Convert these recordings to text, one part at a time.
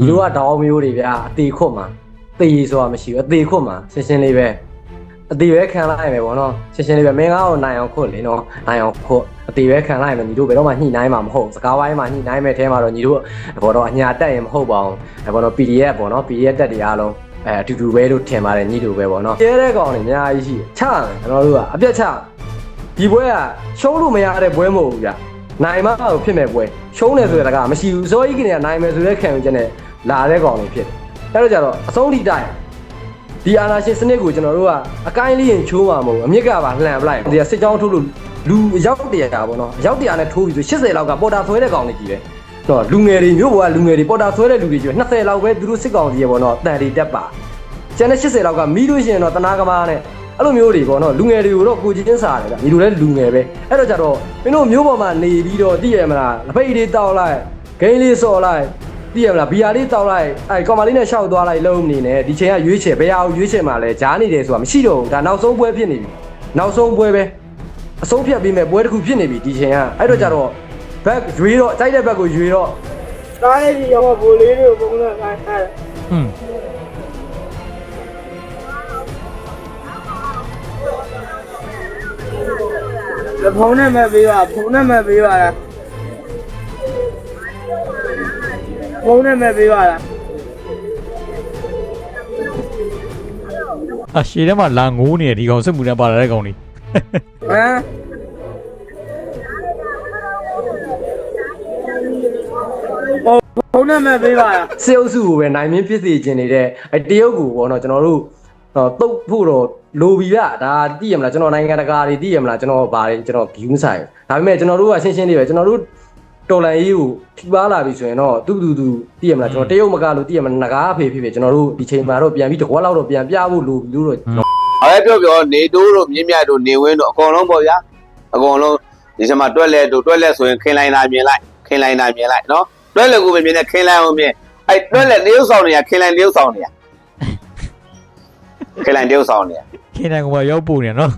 ညီတို့ကတောင်းမျိုးတွေဗျာအသေးခွတ်မှာသေဆိုတာမရှိဘူးအသေးခွတ်မှာရှင်းရှင်းလေးပဲအသေးပဲခံလိုက်မယ်ဗောနော်ရှင်းရှင်းလေးပဲမင်းကားကိုနိုင်အောင်ခွတ်လေနော်နိုင်အောင်ခွတ်အသေးပဲခံလိုက်မယ်ညီတို့ဘယ်တော့မှညှိနှိုင်းမှာမဟုတ်စကားဝိုင်းမှာညှိနှိုင်းမယ်အဲမှာတော့ညီတို့ဘောတော့အညာတက်ရင်မဟုတ်ပါဘူးအဲဘောတော့ PDF ပေါ့နော် PDF တက်တွေအားလုံးအဲအတူတူပဲလို့ထင်ပါတယ်ညီတို့ပဲပေါ့နော်ကျဲတဲ့ကောင်တွေအများကြီးရှိတယ်ချမယ်ကျွန်တော်တို့ကအပြတ်ချဒီပွဲကရှုံးလို့မရတဲ့ပွဲမဟုတ်ဘူးဗျနိုင်မှတော့ဖြစ်မဲ့ပွဲရှုံးတယ်ဆိုတဲ့ကမရှိဘူးစောကြီးကနေကနိုင်မယ်ဆိုတဲ့ခံယူချက်နဲ့ လာတဲ့ကောင်တွေဖြစ်တယ်အဲ့တော့ကြတော့အဆုံးထိတိုက်ဒီအာနာရှင်စနစ်ကိုကျွန်တော်တို့ကအကိုင်းလေးရင်ချိုးမှာမဟုတ်ဘူးအမြစ်ကပါလှန်ပလိုက်ဒီကစစ်ကြောင်းထိုးလို့လူအယောက်တရာပေါ့နော်အယောက်တရာနဲ့ထိုးပြီးဆို80လောက်ကပေါ်တာဆွဲတဲ့ကောင်တွေကြီးပဲတော့လူငယ်တွေမျိုးပေါ်ကလူငယ်တွေပေါ်တာဆွဲတဲ့လူတွေကြီးပဲ20လောက်ပဲသူတို့စစ်ကောင်ကြီးရေပေါ့နော်တန်တွေတက်ပါကျန်တဲ့80လောက်ကမီးလို့ရှိရင်တော့တနာကမားနဲ့အဲ့လိုမျိုးတွေပေါ့နော်လူငယ်တွေကိုတော့ကိုချင်းစားတယ်ဗျဒီလိုလဲလူငယ်ပဲအဲ့တော့ကြတော့မင်းတို့မျိုးပေါ်မှာနေပြီးတော့တည်ရမလားလက်ဖိတ်လေးတောက်လိုက်ဂိမ်းလေးစော်လိုက် တည်ရမလားဘီယာလေးတောက်လိုက်အဲ့ကောင်မလေးနဲ့ရှောက်သွားလိုက်လုံးမနေနဲ့ဒီချိန်ကရွေးချယ်ဘယ်ဟာကိုရွေးချယ်မှာလဲဂျားနေတယ်ဆိုတာမရှိတော့ဘူးဒါနောက်ဆုံးပွဲဖြစ်နေပြီနောက်ဆုံးပွဲပဲအဆုံးဖြတ်ပြီးမဲ့ပွဲတစ်ခုဖြစ်နေပြီဒီချိန်ကအဲ့တော့ကြတော့ဘက်ရွေးတော့ကြိုက်တဲ့ဘက်ကိုရွေးတော့ကားလေးကြီးရောဘိုးလေးတွေကိုပုံစံခိုင်းထားတယ်ဟွန်းဖုန်းနဲ့မဲ့ပေးပါဖုန်းနဲ့မဲ့ပေးပါလား ဖုန်းနဲ့မဲ့ပေးပါလားအရှေ့ထဲမှာလာငိုးနေတယ်ဒီကောင်စစ်မှုနဲ့ပါလာတဲ့ကောင်တွေဟမ်ဖုန်းနဲ့မဲ့ပေးပါလားစေအုပ်စုကိုပဲနိုင်မင်းဖြစ်စေခြင်းနေတဲ့အဲတရုတ်ကိုပေါ့နော်ကျွန်တော်တို့တော့တုတ်ဖို့တော့လိုပြီလားဒါသိရမလားကျွန်တော်နိုင်ငံတကာတွေသိရမလားကျွန်တော်ဗာတွေကျွန်တော် view ဆိုင်ဒါပေမဲ့ကျွန်တော်တို့ကရှင်းရှင်းလေးပဲကျွန်တော်တို့ တော်လန်ရေးကိုထိပါလာပြီဆိုရင်တော့တူတူတူသိရမလားကျွန်တော်တရုတ်မကလို့သိရမလားငကားဖေးဖေးဖေးကျွန်တော်တို့ဒီချိန်မှာတော့ပြန်ပြီးတစ်ခွက်လောက်တော့ပြန်ပြဖို့လိုပြီလို့တော့အဲ့ပြောပြောနေတိုးတို့မြင့်မြတ်တို့နေဝင်းတို့အကုန်လုံးပေါ့ဗျာအကုန်လုံးဒီချက်မှာတွက်လက်တို့တွက်လက်ဆိုရင်ခင်းလိုက်တာမြင်လိုက်ခင်းလိုက်တာမြင်လိုက်နော်တွက်လက်ကိုပဲမြင်နေခင်းလိုက်အောင်မြင်အဲ့တွက်လက်တရုပ်ဆောင်နေရခင်းလိုက်တရုပ်ဆောင်နေရခင်းလိုက်တရုပ်ဆောင်နေရခင်းတန်ကမှရောက်ပို့နေနော်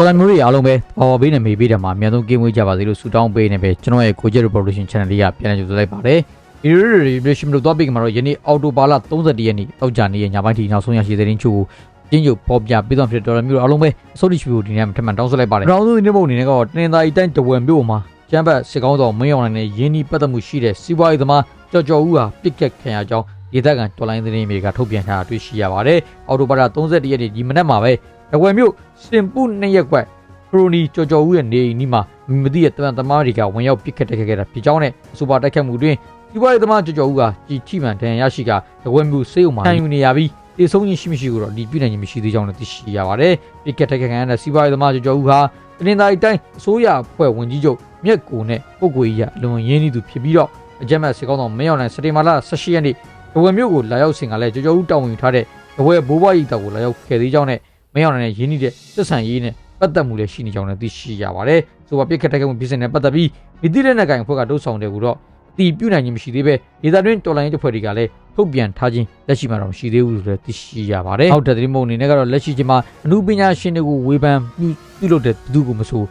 တော်တော်မျိုးတွေအားလုံးပဲပေါ်ပေါ်ပေးနေမေးပေးတယ်မှာအများဆုံးကင်းဝေးကြပါစေလို့ဆုတောင်းပေးနေပဲကျွန်တော်ရဲ့ Gojek Revolution Channel လေးကပြန်လည်ကြိုဆိုလိုက်ပါတယ်ဒီလိုတွေ revolution လို့တော့ပြီးကမှာတော့ယနေ့အော်တိုဘာလ31ရက်နေ့တောက်ကြနေ့ညပိုင်းထိနောက်ဆုံးရရှိတဲ့တင်ချို့ကိုကျင်းကျုပ်ပေါ်ပြပေးသွားဖြစ်တော်တော်မျိုးအားလုံးပဲအစိုးရရှိဖို့ဒီနေ့မှထပ်မံတောင်းဆိုလိုက်ပါတယ်။နောက်ဆုံးဒီနေ့ပုံအနေနဲ့ကတော့တင်သာအတိုင်းတဝယ်မြို့မှာကျမ်းပတ်စစ်ကောင်းဆောင်မင်းအောင်နိုင်နဲ့ရင်းနှီးပတ်သက်မှုရှိတဲ့စီးပွားရေးသမားကြော်ကြော်ဦးဟာပြစ်ကက်ခံရကြောင်းဒေသခံတော်လိုင်းသတင်းတွေကထုတ်ပြန်ထားတာတွေ့ရှိရပါတယ်။အော်တိုဘာလ31ရက်နေ့ဒီမနက်မှာပဲ တဝယ်မြို့စင်ပုနှစ်ရက်ကွက်ခရိုနီကြော်ကြော်ဦးရဲ့နေအိမ်နီးမှာမသိတဲ့တမန်သမားတွေကဝင်ရောက်ပစ်ခတ်တက်ခဲ့တာဖြစ်ကြောင်းနဲ့စူပါတိုက်ခတ်မှုတွင်ဒီဘွားရေးသမားကြော်ကြော်ဦးကကြီးထိမှန်ဒဏ်ရာရရှိကတဝဲမျိုးစေးုံမှာခံယူနေရပြီးတေဆုံးခြင်းရှိမရှိကိုတော့ဒီပြနိုင်ခြင်းမရှိသေးကြောင်းလည်းသိရှိရပါတယ်။ပစ်ခတ်တက်ခတ်ခံရတဲ့စီးပွားရေးသမားကြော်ကြော်ဦးဟာတနင်္သာရီတိုင်းအစိုးရအဖွဲ့ဝင်ကြီးချုပ်မြက်ကိုနဲ့ပုတ်ကိုကြီးကအလွန်ရင်းနှီးသူဖြစ်ပြီးတော့အကြမ်းမဲ့စေကောင်းဆောင်မင်းအောင်နိုင်စတေမာလာ18ရက်နေ့တဝဲမျိုးကိုလာရောက်စဉ်ကလည်းကြော်ကြော်ဦးတောင်းဝင်ထားတဲ့တဝဲဘိုးဘွားကြီးတောက်ကိုလာရောက်ခဲ့သေးကြောင်းနဲ့ မင်းအောင်နိုင်နဲ့ရင်းနှီးတဲ့စစ်ဆန်ရေးနဲ့ပတ်သက်မှုလည်းရှိနေကြောင်းလည်းသိရှိရပါတယ်။ဆိုပါပြစ်ခတ်တက်ခတ်မှုဖြစ်စဉ်နဲ့ပတ်သက်ပြီးမိသည့်တဲ့နိုင်ငံအဖွဲ့ကတုံ့ဆောင်တယ်ကူတော့အတီးပြုနိုင်ခြင်းမရှိသေးပဲဒေသတွင်းတော်လိုင်းရေးတပ်ဖွဲ့တွေကလည်းထုတ်ပြန်ထားခြင်းလက်ရှိမှာတော့မရှိသေးဘူးလို့လည်းသိရှိရပါတယ်။နောက်တဲ့သတင်းမုံအနေနဲ့ကတော့လက်ရှိချိန်မှာအမှုပညာရှင်တွေကိုဝေဖန်ပြုပြုလုပ်တဲ့သူကိုမဆို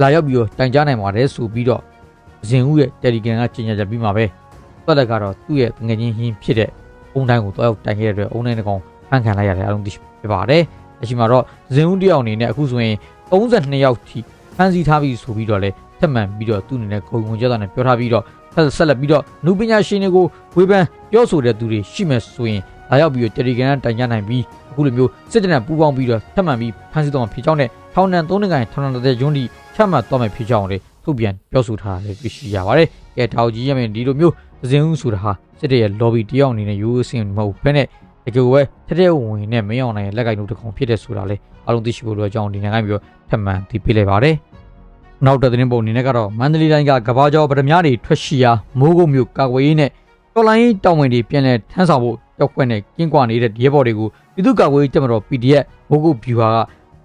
လာရောက်ပြီးတော့တိုင်ကြားနိုင်ပါတယ်ဆိုပြီးတော့ဇင်ဦးရဲ့ Telegram ကကြေညာချက်ပြီးမှာပဲတွက်လက်ကတော့သူ့ရဲ့ငွေချင်းဟင်းဖြစ်တဲ့အုံတိုင်းကိုတွားရောက်တိုင်ခဲ့တဲ့အတွက်အုံတိုင်းတစ်ကောင်ဖန်ခံလိုက်ရတယ်အားလုံးသိရှိဖြစ်ပါတယ်။ လက်ရှိမှာတော့ဇင်ဦးတယောက်အနေနဲ့အခုဆိုရင်32ယောက်ထိဖမ်းဆီးထားပြီးဆိုပြီးတော့လဲထပ်မံပြီးတော့သူ့အနေနဲ့ဂုံငုံကြတာနဲ့ပြောထားပြီးတော့ဆက်လက်ပြီးတော့နုပညာရှင်တွေကိုဝေဖန်ပြောဆိုတဲ့သူတွေရှိမှဆိုရင်လာရောက်ပြီးတော့ Telegram တိုင်ကြနိုင်ပြီးအခုလိုမျိုးစစ်တပ်နဲ့ပူးပေါင်းပြီးတော့ထပ်မံပြီးဖမ်းဆီးတော့မှာဖြစ်ကြောင်းနဲ့ထောင်ဒဏ်3နှစ်ကန်ထောင်ဒဏ်တဲ့ဂျွန်းဒီချမှတ်တော့မှာဖြစ်ကြောင်းလည်းထုတ်ပြန်ပြောဆိုထားတယ်သိရှိရပါတယ်။ကဲတောက်ကြီးရမယ်ဒီလိုမျိုးဇင်ဦးဆိုတာဟာစစ်တပ်ရဲ့ lobby တယောက်အနေနဲ့ရိုးရိုးစင်မဟုတ်ဘဲနဲ့ တကယ်ကိုပဲထက်တဲ့ဝင်နဲ့မင်းအောင်နိုင်ရဲ့လက်ကင်တို့တစ်ကောင်ဖြစ်တဲ့ဆိုတာလေအားလုံးသိရှိဖို့လိုအပ်ကြောင်းဒီနိုင်ငံပြီးတော့ထပ်မံသိပေးလိုက်ပါတယ်။နောက်တဲ့သတင်းပုံအနေနဲ့ကတော့မန္တလေးတိုင်းကကဘာကျော်ဗဒမြားတွေထွက်ရှိရာမိုးကုတ်မြို့ကာကွယ်ရေးနဲ့တော်လိုင်းတောင်ဝင်တွေပြန်လည်ထမ်းဆောင်ဖို့ရောက်ခွင့်နဲ့ကင်းကွာနေတဲ့ရဲဘော်တွေကိုပြည်သူ့ကာကွယ်ရေးတပ်မတော် PDF မိုးကုတ်ဗျူဟာက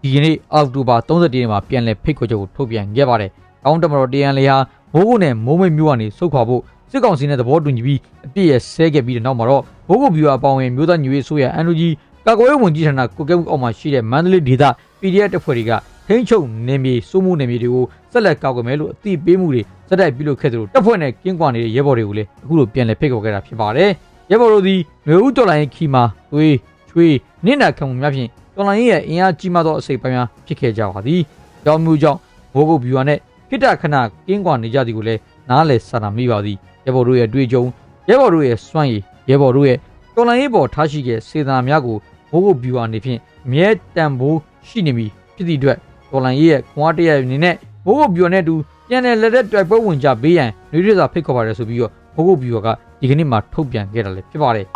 ဒီကနေ့အောက်တိုဘာ31ရက်နေ့မှာပြန်လည်ဖိတ်ခေါ်ချက်ကိုထုတ်ပြန်ခဲ့ပါတယ်။ကောင်းတပ်မတော်တရန်လေဟာမိုးကုတ်နဲ့မိုးမိတ်မြို့ကနေစုခွာဖို့ စစ်ကောင်စီနဲ့သဘောတူညီပြီးအပြည့်ရဆဲခဲ့ပြီးတဲ့နောက်မှာတော့မိုးကုတ်ဗျူဟာအပေါင်းဝင်မြို့သားညွေဆိုရအန်လူကြီးကာကွယ်ရေးဝန်ကြီးဌာနကိုကဲမှုအောက်မှာရှိတဲ့မန္တလေးဒေသ PDF တပ်ဖွဲ့တွေကထိန်းချုပ်နေမြေစိုးမှုနေမြေတွေကိုဆက်လက်ကောက်ကွယ်မယ်လို့အသိပေးမှုတွေစက်တိုက်ပြုလုပ်ခဲ့သလိုတပ်ဖွဲ့နဲ့ကင်းကွာနေတဲ့ရဲဘော်တွေကိုလည်းအခုလိုပြန်လည်ဖိတ်ခေါ်ခဲ့တာဖြစ်ပါတယ်ရဲဘော်တို့သည်မျိုးဦးတော်လိုင်းခီမာသွေးချွေးနင့်နာခံမှုများဖြင့်တော်လိုင်းရဲ့အင်အားကြီးမားသောအစိတ်ပိုင်းများဖြစ်ခဲ့ကြပါသည်ကြောင်းမျိုးကြောင့်မိုးကုတ်ဘီဝါနဲ့ခိတ္တခဏကင်းကွာနေကြသည်ကိုလည်းနားလည်စာနာမိပါသည် ရဲဘော်တို့ရဲ့အတွေ့အကြုံရဲဘော်တို့ရဲ့စွမ်းရည်ရဲဘော်တို့ရဲ့တော်လိုင်းရေးပေါ်ထားရှိခဲ့စေတနာများကိုမိုးကုတ်ဘီဝါနေဖြင့်အမြဲတန်ဖိုးရှိနေပြီဖြစ်သည့်အတွက် တော်လန်ရေးရဲ့ခွန်အားတရအနေနဲ့မိုးကုတ်ပြိုနဲ့တူပြန်တဲ့လက်သက်တိုက်ပွဲဝင်ကြပေးရန်နှွေးရစာဖိတ်ခေါ်ပါတယ်ဆိုပြီးတော့မိုးကုတ်ပြိုကဒီကနေ့မှထုတ်ပြန်ခဲ့တာလည်းဖြစ်ပါတယ်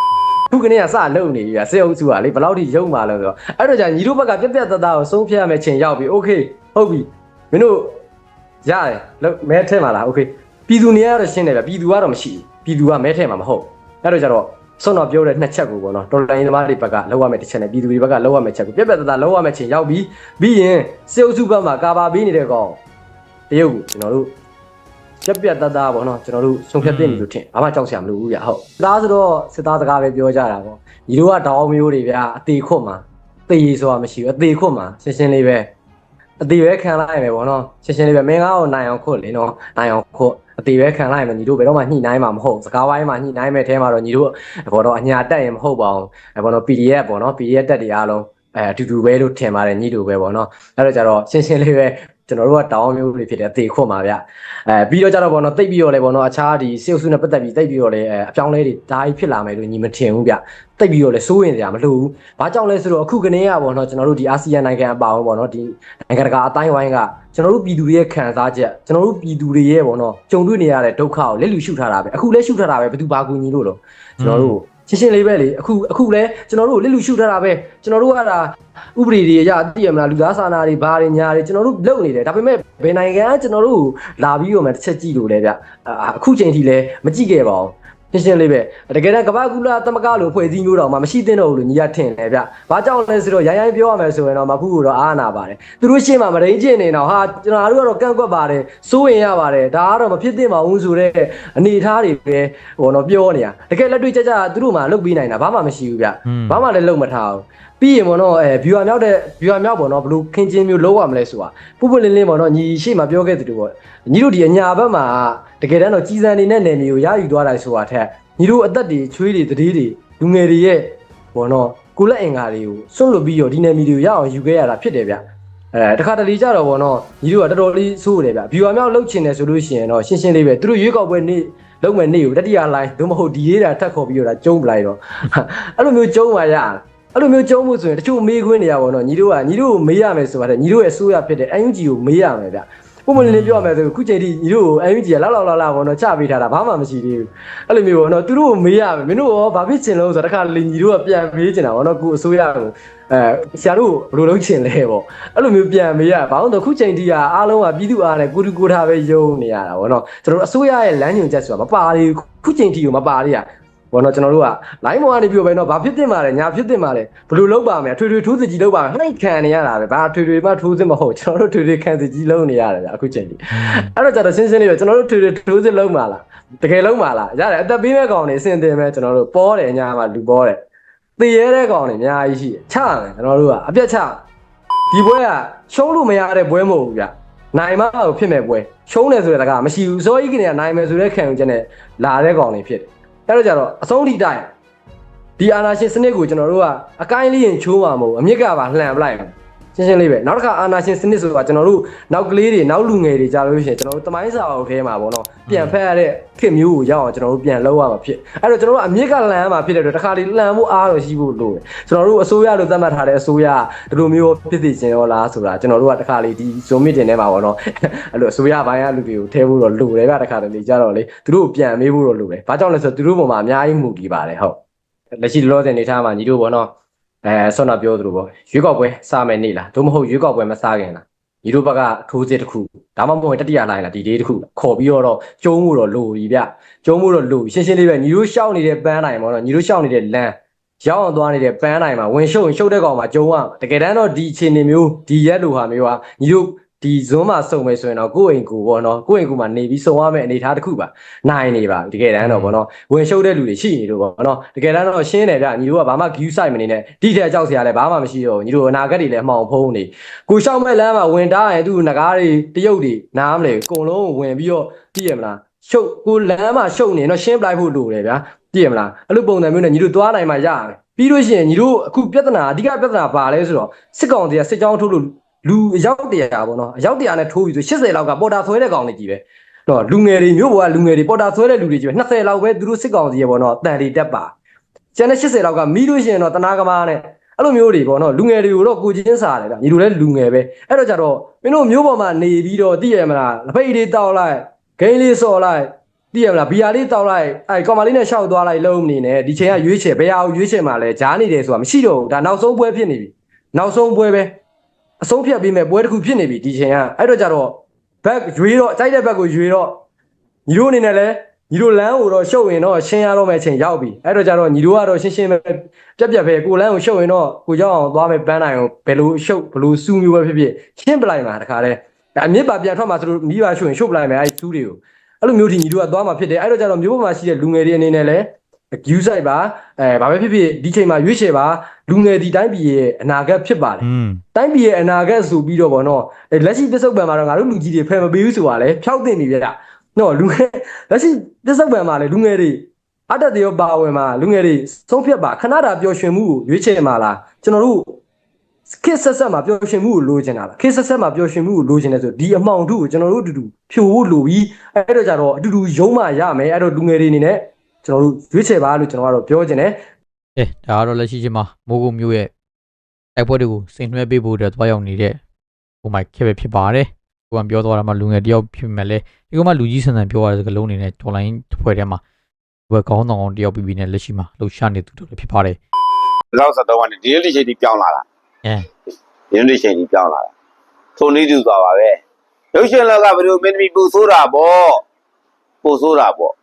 ခုကနေ့ကစလုံနေပြီဗျာစေအုပ်စုကလေဘယ်လောက်ထိရုံမာလဲဆိုတော့အဲ့တော့じゃညီတို့ဘက်ကပြက်ပြက်သားသားကိုဆုံးဖြတ်ရမယ့်ချိန်ရောက်ပြီโอเคဟုတ်ပြီမင်းတို့ရတယ်လို့မဲထဲမှာလားโอเค ပြည်သူနေရတော့ရှင်းတယ်ဗျာပြည်သူကတော့မရှိဘူးပြည်သူကမဲထဲမှာမဟုတ်အဲ့တော့ကြတော့ဆွမ်းတော်ပြောတဲ့နှစ်ချက်ကိုပေါ့နော်တော်လိုင်းသမားတွေဘက်ကလောက်ရမယ့်တစ်ချက်နဲ့ပြည်သူတွေဘက်ကလောက်ရမယ့်ချက်ကိုပြက်ပြက်သားသားလောက်ရမယ့်ချိန်ရောက်ပြီပြီးရင်စေအုပ်စုဘက်မှာကာပါပေးနေတဲ့ကောင်တရုတ်ကိုကျွန်တော်တို့ပြက်ပြက်တတ်တာပေါ့နော်ကျွန်တော်တို့ဆုံးဖြတ်သိနေလို့ထင်ဘာမှကြောက်စရာမလိုဘူးဗျဟုတ်စစ်သားဆိုတော့စစ်သားစကားပဲပြောကြတာပေါ့ညီတို့ကတောင်းမျိုးတွေဗျာအသေးခွတ်မှာသေဆိုတာမရှိဘူးအသေးခွတ်မှာရှင်းရှင်းလေးပဲ အသေးပဲခံလိုက်မယ်ပေါ့နော်ရှင်းရှင်းလေးပဲမင်းကားကိုနိုင်အောင်ခွတ်လေနော်နိုင်အောင်ခွတ်အသေးပဲခံလိုက်မယ်ညီတို့ဘယ်တော့မှညှိနှိုင်းမှာမဟုတ်စကားဝိုင်းမှာညှိနှိုင်းမဲ့အဲမှာတော့ညီတို့ဘောတော့အညာတက်ရင်မဟုတ်ပါဘူးအဲဘောတော့ PDF ပေါ့နော် PDF တက်တွေအားလုံးအဲအတူတူပဲလို့ထင်ပါတယ်ညီတို့ပဲပေါ့နော်အဲ့တော့ကြတော့ရှင်းရှင်းလေးပဲ ကျွန်တော်တို့ကတောင်းမျိုးတွေဖြစ်တယ်အသေးခွတ်မှာဗျအဲပြီးတော့ကြတော့ဘောနော်တိတ်ပြီးတော့လေဘောနော်အခြားဒီစေုပ်စုနဲ့ပတ်သက်ပြီးတိတ်ပြီးတော့လေအဲအပြောင်းလဲတွေဒါကြီးဖြစ်လာမယ်လို့ညီမထင်ဘူးဗျတိတ်ပြီးတော့လေစိုးရင်စရာမလိုဘူးဘာကြောင့်လဲဆိုတော့အခုကနေကဘောနော်ကျွန်တော်တို့ဒီအာဆီယံနိုင်ငံအပါအဝင်ဘောနော်ဒီနိုင်ငံတကာအတိုင်းဝိုင်းကကျွန်တော်တို့ပြည်သူတွေရဲ့ခံစားချက်ကျွန်တော်တို့ပြည်သူတွေရဲ့ဘောနော်ကြုံတွေ့နေရတဲ့ဒုက္ခကိုလက်လူရှုထားတာပဲအခုလည်းရှုထားတာပဲဘယ်သူဘာကူညီလို့လို့ကျွန်တော်တို့ ရှင်းရှင်းလေးပဲလေအခုအခုလဲကျွန်တော်တို့လက်လူရှုထားတာပဲကျွန်တော်တို့ကဒါဥပဒေတွေရသိရမလားလူသားစာနာတွေဘာတွေညာတွေကျွန်တော်တို့လုပ်နေတယ်ဒါပေမဲ့ဘယ်နိုင်ငံကကျွန်တော်တို့လာပြီးတော့မှတစ်ချက်ကြည့်လို့လဲဗျအာအခုချိန်ထိလဲမကြည့်ခဲ့ပါဘူး ရှင်းရှင်းလေးပဲတကယ်တော့ကမ္ဘာကူလာတမကလို့ဖွဲ့စည်းမျိုးတော့မှမရှိသင့်တော့ဘူးလို့ညီရထင်တယ်ဗျ။ဘာကြောင့်လဲဆိုတော့ရိုင်းရိုင်းပြောရမယ်ဆိုရင်တော့မဖူးကတော့အားနာပါတယ်။သူတို့ရှင်းမှာမရင်းကျင်နေတော့ဟာကျွန်တော်တို့ကတော့ကန့်ကွက်ပါတယ်။စိုးရင်ရပါတယ်။ဒါကတော့မဖြစ်သင့်ပါဘူးဆိုတဲ့အနေအထားတွေပဲဟိုတော့ပြောနေတာ။တကယ်လက်တွေ့ကြကြသူတို့မှလုတ်ပြီးနိုင်တာဘာမှမရှိဘူးဗျ။ဘာမှလည်းလုံမထားဘူး။ ပြီးရင်ပေါ့နော်အဲ viewer မြောက်တဲ့ viewer မြောက်ပေါ့နော်ဘလို့ခင်းချင်းမျိုးလုံးဝမလဲဆိုတာပုပ်ပုလင်းလင်းပေါ့နော်ညီရှိမှပြောခဲ့သူတို့ပေါ့ညီတို့ဒီအညာဘက်မှာတကယ်တမ်းတော့ကြီးစံနေနဲ့နယ်မြေကိုရယူသွားတာဆိုတာထက်ညီတို့အသက်တွေချွေးတွေတတိတွေလူငယ်တွေရဲ့ပေါ့နော်ကိုလက်အင်္ကာတွေကိုစွန့်လွတ်ပြီးတော့ဒီနယ်မြေတွေကိုရအောင်ယူခဲ့ရတာဖြစ်တယ်ဗျအဲတခါတလေကြတော့ပေါ့နော်ညီတို့ကတော်တော်လေးစိုးတယ်ဗျ viewer မြောက်လှုပ်ချင်တယ်ဆိုလို့ရှိရင်တော့ရှင်းရှင်းလေးပဲသူတို့ရွေးကောက်ပွဲနေ့လုံးမဲ့နေ့ကိုတတိယလိုင်းသို့မဟုတ်ဒီရေးတာထပ်ခေါ်ပြီးတော့ဒါကျုံးပလိုက်တော့အဲ့လိုမျိုးကျုံးပါရ အဲ့လိုမျိုးကျုံးမှုဆိုရင်တချို့မေးခွန်းနေရပါတော့ညီတို့ကညီတို့ကိုမေးရမယ်ဆိုတော့ညီတို့ရဲ့အစိုးရဖြစ်တဲ့ UNG ကိုမေးရမယ်ဗျပုံမှန်လေးပြောရမယ်ဆိုခုချိန်ထိညီတို့ကို UNG ကလောက်လောက်လောက်လောက်ပေါ့နော်ချပေးထားတာဘာမှမရှိသေးဘူးအဲ့လိုမျိုးပေါ့နော်သူတို့ကိုမေးရမယ်မင်းတို့ရောဘာဖြစ်ချင်လို့ဆိုတော့တခါလေညီတို့ကပြန်မေးချင်တာပေါ့နော်ကိုအစိုးရကိုအဲဆရာတို့ဘယ်လိုလုပ်ချင်လဲပေါ့အဲ့လိုမျိုးပြန်မေးရဘာလို့လဲခုချိန်ထိကအားလုံးကပြည်သူအားနဲ့ကိုတူကိုထားပဲယုံနေရတာပေါ့နော်ကျွန်တော်တို့အစိုးရရဲ့လမ်းညွှန်ချက်ဆိုတာမပါသေးဘူးခုချိန်ထိကိုမပါသေးရ ဘောနော်ကျွန်တော်တို့က line ပေါ်ကနေပြောပဲနော်ဘာဖြစ်တင်ပါလဲညာဖြစ်တင်ပါလဲဘယ်လိုလုပ်ပါမလဲထွေထွေထိုးစကြီးလုပ်ပါမယ်နှိုက်ခံနေရတာပဲဘာထွေထွေမှထိုးစမဟုတ်ကျွန်တော်တို့ထွေထွေခံစကြီးလုပ်နေရတယ်ဗျအခုချိန်ထိအဲ့တော့ကျတော့ရှင်းရှင်းလေးပဲကျွန်တော်တို့ထွေထွေထိုးစလုပ်ပါလားတကယ်လုံးပါလားရတယ်အသက်ပေးမဲ့ကောင်နေအစင်တင်မဲ့ကျွန်တော်တို့ပေါ်တယ်ညာမှာလူပေါ်တယ်သေရဲတဲ့ကောင်နေအများကြီးရှိတယ်ချမယ်ကျွန်တော်တို့ကအပြတ်ချဒီပွဲကရှုံးလို့မရတဲ့ပွဲမဟုတ်ဘူးဗျနိုင်မကိုဖြစ်မဲ့ပွဲရှုံးတယ်ဆိုတဲ့တကားမရှိဘူးစောကြီးကနေကနိုင်မယ်ဆိုတဲ့ခံယူချက်နဲ့လာတဲ့ကောင်နေဖြစ်တယ် အဲ့တော့ကြတော့အဆုံးထိတိုက်ဒီအာနာရှင်စနစ်ကိုကျွန်တော်တို့ကအကိုင်းလေးရင်ချိုးမှာမဟုတ်အမြစ်ကပါလှန်ပလိုက်မယ် ရှင်းရှင်းလေးပဲနောက်တစ်ခါအာနာရှင်စနစ်ဆိုတာကျွန်တော်တို့နောက်ကလေးတွေနောက်လူငယ်တွေကြားလို့ရှိရင်ကျွန်တော်တို့တမိုင်းစာအုပ်ထဲမှာပေါ့နော်ပြန်ဖက်ရတဲ့ခေတ်မျိုးကိုရောက်အောင်ကျွန်တော်တို့ပြန်လောက်ရမှာဖြစ်အဲ့တော့ကျွန်တော်တို့အမြစ်ကလှန်မှာဖြစ်တဲ့အတွက်တစ်ခါလေးလှန်ဖို့အားတော့ရှိဖို့လိုတယ်ကျွန်တော်တို့အစိုးရလို့သတ်မှတ်ထားတဲ့အစိုးရဒီလိုမျိုးဖြစ်သိခြင်းရောလားဆိုတာကျွန်တော်တို့ကတစ်ခါလေးဒီ zoom meeting ထဲမှာပေါ့နော်အဲ့လိုအစိုးရဘိုင်းကလူတွေကိုထဲဖို့တော့လိုတယ်ဗျတစ်ခါတလေကြတော့လေသူတို့ကိုပြန်မေးဖို့တော့လိုတယ်ဘာကြောင့်လဲဆိုတော့သူတို့ပုံမှာအများကြီးမူတည်ပါတယ်ဟုတ်လက်ရှိလောလောဆယ်နေထားမှာညီတို့ပေါ့နော် အဲဆောနာပြောသလိုပေါ့ရွေးကောက်ပွဲစမယ်နေ့လားသို့မဟုတ်ရွေးကောက်ပွဲမစခင်လားညီတို့ဘက်ကထိုးစစ်တစ်ခုဒါမှမဟုတ်တတိယလိုင်းလားဒီဒေးတစ်ခုခေါ်ပြီးတော့ကျုံးမှုတော့လိုပြီဗျကျုံးမှုတော့လိုပြီရှင်းရှင်းလေးပဲညီတို့ရှောက်နေတဲ့ပန်းတိုင်းပေါ့နော်ညီတို့ရှောက်နေတဲ့လမ်းရောက်အောင်သွားနေတဲ့ပန်းတိုင်းမှာဝင်ရှုပ်ရင်ရှုပ်တဲ့ကောင်မှာကျုံးရတကယ်တမ်းတော့ဒီအခြေအနေမျိုးဒီရက်လိုဟာမျိုးဟာညီတို့ ဒီဇွန်းမှာစုံမယ်ဆိုရင်တော့ကိုယ့်အိမ်ကိုပေါ့နော်ကိုယ့်အိမ်ကိုမှနေပြီးစုံရမယ့်အနေအထားတစ်ခုပါနိုင်နေပါတကယ်တမ်းတော့ပေါ့နော်ဝင်ရှုပ်တဲ့လူတွေရှိနေလို့ပေါ့နော်တကယ်တမ်းတော့ရှင်းတယ်ဗျညီတို့ကဘာမှ view site မနေနဲ့ဒီထက်ကြောက်စရာလည်းဘာမှမရှိတော့ဘူးညီတို့အနာဂတ်တွေလည်းအမှောင်ဖုံးနေကိုရှောက်မဲ့လမ်းမှာဝင်တားရင်သူ့ငကားတွေတရုတ်တွေနားမလဲအကုန်လုံးဝင်ပြီးတော့သိရမလားရှုပ်ကိုလမ်းမှာရှုပ်နေတော့ရှင်းပလိုက်ဖို့လိုတယ်ဗျာသိရမလားအဲ့လိုပုံစံမျိုးနဲ့ညီတို့သွားနိုင်မှရမယ်ပြီးလို့ရှိရင်ညီတို့အခုပြဿနာအဓိကပြဿနာပါလဲဆိုတော့စစ်ကောင်စီကစစ်ကြောင်းထုတ်လို့ လူအယောက်တရာပေါ့နော်အယောက်တရာနဲ့ထိုးပြီးဆို80လောက်ကပေါ်တာဆွဲတဲ့ကောင်တွေကြီးပဲနော်လူငယ်တွေမျိုးပေါ်ကလူငယ်တွေပေါ်တာဆွဲတဲ့လူတွေကြီးပဲ20လောက်ပဲသူတို့စစ်ကောင်စီရဲ့ပေါ့နော်တန်တွေတက်ပါကျန်တဲ့80လောက်ကမီးလို့ရှိရင်တော့တနာကမားနဲ့အဲ့လိုမျိုးတွေပေါ့နော်လူငယ်တွေကိုတော့ကိုချင်းစားတယ်ဗျညီတို့လည်းလူငယ်ပဲအဲ့တော့ကြတော့မင်းတို့မျိုးပေါ်မှာနေပြီးတော့သိရမလားလက်ဖိတ်လေးတောက်လိုက်ဂိမ်းလေးစော်လိုက်သိရမလားဘီယာလေးတောက်လိုက်အဲ့ကောင်မလေးနဲ့ရှောက်သွားလိုက်လုံးမနေနဲ့ဒီချိန်ကရွေးချယ်ဘယ်ဟာကိုရွေးချယ်မှာလဲဂျားနေတယ်ဆိုတာမရှိတော့ဘူးဒါနောက်ဆုံးပွဲဖြစ်နေပြီနောက်ဆုံးပွဲပဲ အဆုံးဖြတ်ပြီးမဲ့ပွဲတစ်ခုဖြစ်နေပြီဒီချိန်ကအဲ့တော့ကြတော့ဘက်ရွေးတော့ကြိုက်တဲ့ဘက်ကိုရွေးတော့ညီတို့အနေနဲ့လဲညီတို့လမ်းကိုတော့ရှုပ်ရင်တော့ရှင်းရတော့မယ့်အချိန်ရောက်ပြီအဲ့တော့ကြတော့ညီတို့ကတော့ရှင်းရှင်းပဲပြက်ပြက်ပဲကိုလမ်းကိုရှုပ်ရင်တော့ကိုကြောက်အောင်သွားမယ်ပန်းနိုင်အောင်ဘယ်လိုရှုပ်ဘယ်လိုစူးမျိုးပဲဖြစ်ဖြစ်ရှင်းပလိုက်မှာတခါတည်းဒါအမြစ်ပါပြန်ထွက်မှာဆိုလို့မိပါရှုပ်ရင်ရှုပ်ပလိုက်မယ်အဲ့ဒီစူးတွေကိုအဲ့လိုမျိုးဒီညီတို့ကသွားမှာဖြစ်တယ်အဲ့တော့ကျတော့မျိုးပေါ်မှာရှိတဲ့လူငယ်တွေအနေနဲ့လည်း view site ပါအဲဘာပဲဖြစ်ဖြစ်ဒီချိန်မှာရွေးချယ်ပါလူငယ်ဒီတိုင်းပြည်ရဲ့အနာဂတ်ဖြစ်ပါတယ်อืมတိုင်းပြည်ရဲ့အနာဂတ်ဆိုပြီးတော့ဗောနော်အဲလက်ရှိပစ္စုပန်မှာတော့ငါတို့လူကြီးတွေဖယ်မပေးဘူးဆိုတာလေဖြောက်တင်ပြီဗျနော်လူငယ်လက်ရှိပစ္စုပန်မှာလေလူငယ်တွေအတ္တတရောပါဝင်မှာလူငယ်တွေဆုံးဖြတ်ပါခဏတာပျော်ရွှင်မှုကိုရွေးချယ်မှာလားကျွန်တော်တို့ခေတ်ဆက်ဆက်မှာပျော်ရွှင်မှုကိုလိုချင်တာလားခေတ်ဆက်ဆက်မှာပျော်ရွှင်မှုကိုလိုချင်တယ်ဆိုဒီအမှောင်ထုကိုကျွန်တော်တို့အတူတူဖြိုဖို့လိုပြီးအဲ့တော့ကြတော့အတူတူယုံမှရမယ်အဲ့တော့လူငယ်တွေအနေနဲ့ ကျွန်တော်တို့ရွေးချယ်ပါလို့ကျွန်တော်ကတော့ပြောချင်တယ်အဲဒါကတော့လက်ရှိချင်းမှာမိုးကုတ်မျိုးရဲ့တိုက်ပွဲတွေကိုဆင်နွှဲပေးဖို့အတွက်သွားရောက်နေတဲ့ဟိုမိုက်ခက်ပဲဖြစ်ပါတယ်ကိုကပြောသွားတာမှလူငယ်တယောက်ဖြစ်မဲ့လဲဒီကမှလူကြီးဆန်ဆန်ပြောရတဲ့စကားလုံးအနေနဲ့တော်လိုင်းတစ်ဖွဲ့ထဲမှာဘယ်ကောင်းတောင်တယောက်ပြီးပြီးနဲ့လက်ရှိမှာလှူရှာနေသူတို့လည်းဖြစ်ပါတယ်2013ကနေဒီနေ့ချိန်ထိပြောင်းလာတာအဲဒီနေ့ချိန်ထိပြောင်းလာတာထုံနေသူသွားပါပဲရုပ်ရှင်လောကဘယ်လိုမင်းသမီးပူဆိုးတာပေါ့ပူဆိုးတာပေါ့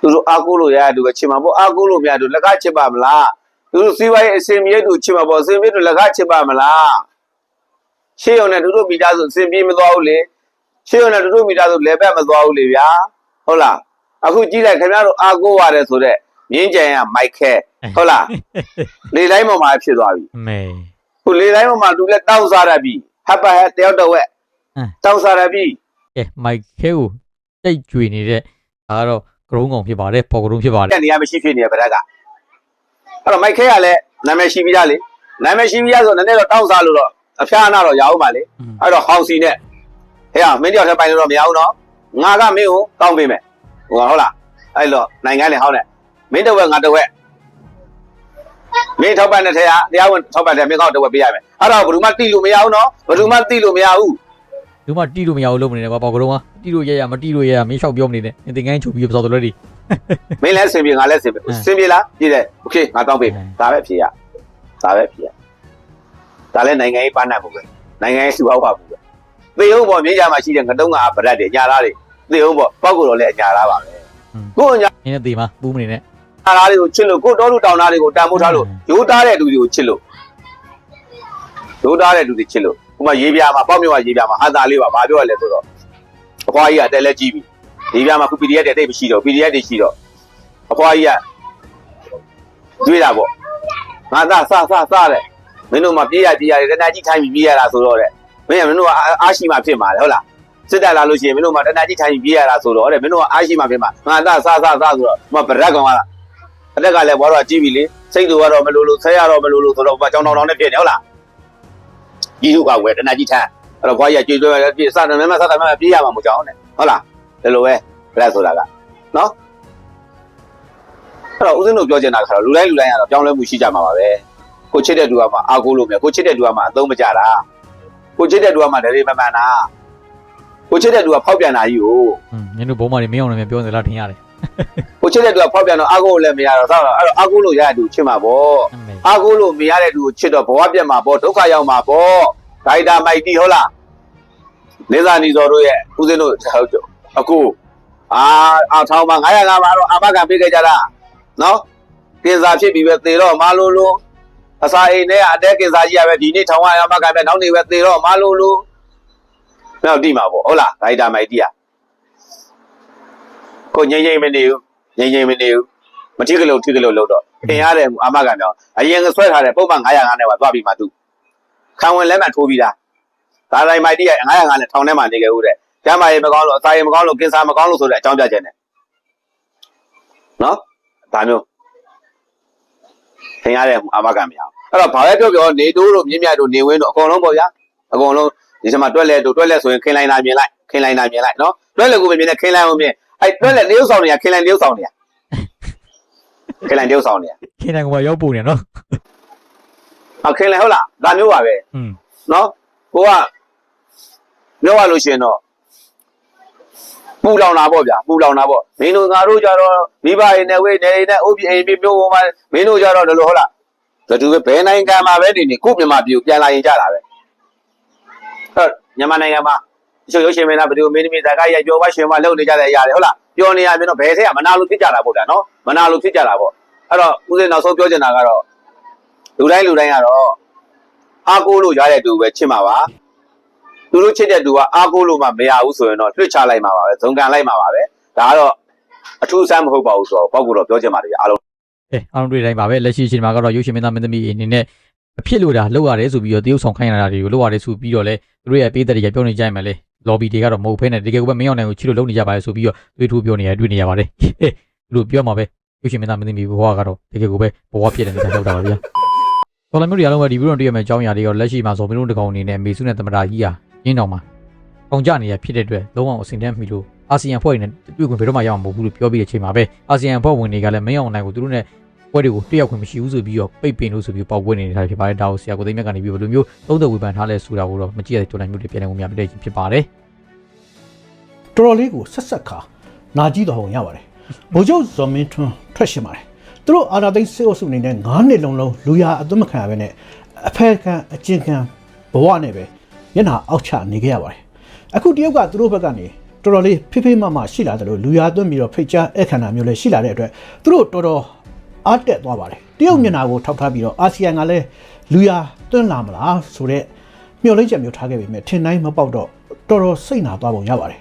သူတို့အားကိုးလို့ရတဲ့သူပဲချင်မှာပေါ့အားကိုးလို့မရတဲ့သူလက်ကချစ်ပါမလားသူတို့စီးပွားရေးအစင်မြေသူချစ်မှာပေါ့အစင်မြေသူလက်ကချစ်ပါမလားရှေ့ရုံနဲ့သူတို့မိသားစုအစင်ပြေမသွားဘူးလေရှေ့ရုံနဲ့သူတို့မိသားစုလဲဘက်မသွားဘူးလေဗျာဟုတ်လားအခုကြည့်လိုက်ခင်ဗျားတို့အားကိုးရတယ်ဆိုတော့မြင်းကြံရမိုက်ခဲဟုတ်လားလေတိုင်းပေါ်မှာဖြစ်သွားပြီအမေခုလေတိုင်းပေါ်မှာသူလည်းတောက်စားရပြီဟပ်ပါဟဲတယောက်တော့ဝက်ဟမ်တောက်စားရပြီကဲမိုက်ခဲကိုတိတ်ကြွေနေတဲ့ဒါကတော့ ကရုံးကောင်ဖြစ်ပါတယ်ပေါ်ကရုံးဖြစ်ပါတယ်တဲ့နေရာမရှိဖြစ်နေရဗရက်ကအဲ့တော့မိုက်ခဲကလည်းနာမည်ရှိပြီးသားလေနာမည်ရှိပြီးသားဆိုတော့နည်းနည်းတော့တောက်စားလို့တော့အဖျားအနာတော့ရအောင်ပါလေအဲ့တော့ဟောင်စီနဲ့ဟဲ့မင်းတယောက်တည်းပိုင်လို့တော့မရဘူးနော်ငါကမင်းကိုတောင်းပေးမယ်ဟိုဟုတ်လားအဲ့တော့နိုင်ငံလေဟောင်းနဲ့မင်းတစ်ဝက်ငါတစ်ဝက်မင်းထောက်ပံ့တဲ့ထဲကတရားဝင်ထောက်ပံ့တဲ့မင်းကောက်တစ်ဝက်ပေးရမယ်အဲ့တော့ဘယ်သူမှတိလို့မရဘူးနော်ဘယ်သူမှတိလို့မရဘူးဒီမှာတီးလို့မရဘူးလုံးမနေနဲ့ကွာပေါ်ကရုံးက တီးလို့ရရမတီးလို့ရရမင်းလျှောက်ပြောမနေနဲ့သင်ငန်းချုပ်ပြီးပစောတော်လွဲဒီ မင်းလည်းအဆင်ပြေငါလည်းအဆင်ပြေ ဟမ် အဆင်ပြေလားပြည့်တယ်โอเคငါတောင်းပေးမယ် ဟမ် ဒါပဲဖြေရဒါပဲဖြေရဒါလည်းနိုင်ငံရေးပန်းနိုင်မှုပဲနိုင်ငံရေးစုဟောက်ပါမှုပဲသေဟုတ်ပေါ့မြေကြီးမှာရှိတဲ့ငတုံးကဗရက်တွေအညာလားတွေသေဟုတ်ပေါ့ပောက်ကတော့လည်းအညာလားပါပဲကိုယ်အညာ နင်းနဲ့တေးမှာပူးမနေနဲ့ လားတွေကိုချစ်လို့ကိုယ်တော်လူတောင်သားတွေကိုတန်ဖိုးထားလို့ ဟမ် ရိုးသားတဲ့လူတွေကိုချစ်လို့ရိုးသားတဲ့လူတွေချစ်လို့ဥပမာရေးပြားမှာပေါ့မြောကရေးပြားမှာဟာတာလေးပါဘာပြောရလဲဆိုတော့ အဖွားကြီးကတဲလက်ကြည့်ပြီရေးပြားမှာခု PDF တဲ့တိတ်မရှိတော့ PDF တွေရှိတော့အဖွားကြီးကတွေးတာပေါ့ငါသာစစစတဲ့မင်းတို့မှပြေးရပြေးရတယ်တဏှာကြီးထိုင်းပြီးပြေးရတာဆိုတော့တဲ့မင်းကမင်းတို့ကအာအားရှိမှဖြစ်မှာလေဟုတ်လားစစ်တပ်လာလို့ရှိရင်မင်းတို့မှတဏှာကြီးထိုင်းပြီးပြေးရတာဆိုတော့တဲ့မင်းတို့ကအားရှိမှဖြစ်မှာငါသာစစစဆိုတော့မဗရက်ကောင်ကလားအတက်ကလည်းဘွားတော့ကြည့်ပြီလေစိတ်တူကတော့မလို့လို့ဆဲရတော့မလို့လို့ဆိုတော့ဘာကြောင်တောင်တောင်နဲ့ဖြစ်နေဟုတ်လားကြီးစုကဝယ်တဏှာကြီးထိုင်း အဲ့တော့ဘွားကြီးကြွေးကြွေးပြေးစတယ်မမစတယ်မမပြေးရမှာမကြောက်နဲ့ဟုတ်လားဒီလိုပဲဗရက်ဆိုတာကနော်အဲ့တော့ဦးဇင်းတို့ပြောချင်တာကတော့လူတိုင်းလူတိုင်းကတော့ပြောင်းလဲမှုရှိကြမှာပါပဲကိုချစ်တဲ့သူကမှအာကိုလို့မြကိုချစ်တဲ့သူကမှအသုံးမကြတာကိုချစ်တဲ့သူကမှဒရေမမှန်တာကိုချစ်တဲ့သူကဖောက်ပြန်တာကြီးကိုอืมနင်းတို့ဘုံမတွေမင်းအောင်လည်းပြောနေလားထင်ရတယ်ကိုချစ်တဲ့သူကဖောက်ပြန်တော့အာကိုကိုလည်းမရတော့ဆောက်တော့အဲ့တော့အာကိုလို့ရတဲ့သူချစ်မှာပေါ့အမေအာကိုလို့မရတဲ့သူကိုချစ်တော့ဘဝပြတ်မှာပေါ့ဒုက္ခရောက်မှာပေါ့ ဒိုက်တာမိုက်တီဟုတ်လားလေးစားနီစော်တို့ရဲ့ဦးစင်းတို့အကိုအာအာထောင်းမှာ900ကမှာတော့အာမခံပေးခဲ့ကြတာနော်ကင်စာဖြစ်ပြီးပဲသေတော့မလို့လို့အစာအိမ်နဲ့အတဲကင်စားကြီးရပဲဒီနေ့ထောင်ရရမှာကပဲနောက်နေ့ပဲသေတော့မလို့လို့နောက်တိမှာပေါ့ဟုတ်လားဒါဒါမိုက်တိอ่ะကိုငိမ့်ငိမ့်မနေဘူးငိမ့်ငိမ့်မနေဘူးမထိကလို့ထိကလို့လို့တော့သင်ရတယ်အာမခံတော့အရင်ကဆွဲထားတဲ့ပုံမှန်905နဲ့ပါသွားပြီးမှသူ ခံဝင်လက်မှတ်ထိုးပြီးသားဒါတိုင်းမိုက်တိက905နဲ့ထောင်ထဲမှာနေခဲ့ဦးတဲ့ကျမ်းမာရေးမကောင်းလို့အစာရေးမကောင်းလို့ကင်ဆာမကောင်းလို့ဆိုတဲ့အကြောင်းပြချက်နဲ့နော်ဒါမျိုးသင်ရတယ်အာမခံမရအောင်အဲ့တော့ဘာပဲပြောပြောနေတိုးတို့မြင့်မြတ်တို့နေဝင်းတို့အကုန်လုံးပေါ့ဗျာအကုန်လုံးဒီစမှာတွက်လဲတို့တွက်လဲဆိုရင်ခင်းလိုက်တာမြင်လိုက်ခင်းလိုက်တာမြင်လိုက်နော်တွက်လဲကိုပဲမြင်နေခင်းလိုက်အောင်မြင်အဲ့တွက်လဲတရုပ်ဆောင်နေရခင်းလိုက်တရုပ်ဆောင်နေရခင်းလိုက်တရုပ်ဆောင်နေရခင်းတိုင်းကရောက်ပုံနေနော် အော်ခင်းလိုက်ဟုတ်လားဒါမျိုးပါပဲอืมနော်ကိုကပြောရလို့ရှိရင်တော့ပူလောင်တာပေါ့ဗျာပူလောင်တာပေါ့မင်းတို့ငါတို့ကြတော့မိဘတွေနဲ့ဝိနေတွေနဲ့ဥပ္ပိအိမ်မျိုးပေါ်မှာမင်းတို့ကြတော့လို့ဟုတ်လားဘယ်သူပဲဘယ်နိုင်ငံမှာပဲနေနေကိုမြန်မာပြည်ကိုပြန်လာရင်ကြတာပဲဟုတ်မြန်မာနိုင်ငံမှာတချို့ရုပ်ရှင်မင်းသားဘယ်သူမင်းသမီးဇာတ်ရိုက်ပြောပါရှင်မလုပ်နေကြတဲ့အရာတွေဟုတ်လားပြောနေရပြန်တော့ဘယ်ထက်ကမနာလို့ဖြစ်ကြတာပေါ့ဗျာနော်မနာလို့ဖြစ်ကြတာပေါ့အဲ့တော့ဦးစင်းနောက်ဆုံးပြောချင်တာကတော့ လူတိုင်းလူတိုင်းကတော့အားကိုးလို့ရတဲ့သူပဲချစ်မှာပါသူတို့ချစ်တဲ့သူကအားကိုးလို့မှမရဘူးဆိုရင်တော့လွှတ်ချလိုက်မှာပါပဲဇုံကန်လိုက်မှာပါပဲဒါကတော့အထူးဆန်းမဟုတ်ပါဘူးဆိုတော့ပောက်ကတော့ပြောချင်ပါတယ်အားလုံးအဲအားလုံးတွေ့တိုင်းပါပဲလက်ရှိအချိန်မှာကတော့ရုပ်ရှင်မင်းသားမင်းသမီးအနေနဲ့အဖြစ်လို့တာလောက်ရတယ်ဆိုပြီးတော့တရုပ်ဆောင်ခိုင်းရတာတွေကိုလောက်ရတယ်ဆိုပြီးတော့လေသူတို့ရဲ့ပေးတဲ့တွေကပြောနေကြရမယ်လေ lobby တွေကတော့မဟုတ်ဖဲနဲ့တကယ်ကိုပဲမင်းအောင်နိုင်ကိုချီလို့လုပ်နေကြပါလေဆိုပြီးတော့တွေးထိုးပြောနေရတွေ့နေရပါတယ်ဟေးသူတို့ပြောမှာပဲရုပ်ရှင်မင်းသားမင်းသမီးဘဝကတော့တကယ်ကိုပဲဘဝဖြစ်တဲ့နေတာရောက်တာပါဗျာ တော်လည်းမျိုးတွေအားလုံးပဲဒီဗီဒီယိုတွေ့ရမယ့်အကြောင်းအရာတွေရောလက်ရှိမှာဇော်မင်းတို့တကောင်အနေနဲ့မေစုနဲ့သမတာကြီးဟာရင်းတော်မှာပေါင်ကြနေရဖြစ်တဲ့အတွက်လုံးဝအစင်တန်းမီလို့အာဆီယံဖွဲ့ဝင်နဲ့တွေ့ခွင့်ဘယ်တော့မှရအောင်မဟုတ်ဘူးလို့ပြောပြီးတဲ့အချိန်မှာပဲအာဆီယံဖွဲ့ဝင်တွေကလည်းမင်းအောင်နိုင်ကိုသူတို့နဲ့ပွဲတွေကိုတက်ရောက်ခွင့်မရှိဘူးဆိုပြီးတော့ပိတ်ပင်လို့ဆိုပြီးပေါက်ပွဲနေတာဖြစ်ပါတယ်ဒါကိုဆရာကိုသိမ်းမြတ်ကနေပြီးဘယ်လိုမျိုးသုံးသက်ဝေဖန်ထားလဲဆိုတာကိုတော့မကြည့်ရတဲ့တော်နိုင်မျိုးတွေပြန်နေဝင်များပြတဲ့ချင်းဖြစ်ပါတယ်တော်တော်လေးကိုဆက်ဆက်ခါနာကြီးတော်ပုံရပါတယ်ဗိုလ်ချုပ်ဇော်မင်းထွန်းထွက်ရှင်ပါတယ် သူတို့အာနာသိန်းစေအုပ်စုအနေနဲ့9နှစ်လုံးလုံးလူရအသွမခံရဘဲနဲ့အဖက်ခံအကျဉ်းခံဘဝနဲ့ပဲမျက်နှာအောက်ချနေခဲ့ရပါတယ်အခုတရုတ်ကသူတို့ဘက်ကနေတော်တော်လေးဖိဖိမမရှိလာတယ်လို့လူရသွင်းပြီးတော့ဖိတ်ကြားအခမ်းအနာမျိုးလည်းရှိလာတဲ့အတွက်သူတို့တော်တော်အားတက်သွားပါတယ်တရုတ်မျက်နှာကိုထောက်ထားပြီးတော့အာဆီယံကလည်းလူရသွင်းလာမလားဆိုတော့မျှော်လင့်ချက်မျိုးထားခဲ့ပေမဲ့ထင်တိုင်းမပေါက်တော့တော်တော်စိတ်နာသွားပုံရပါတယ်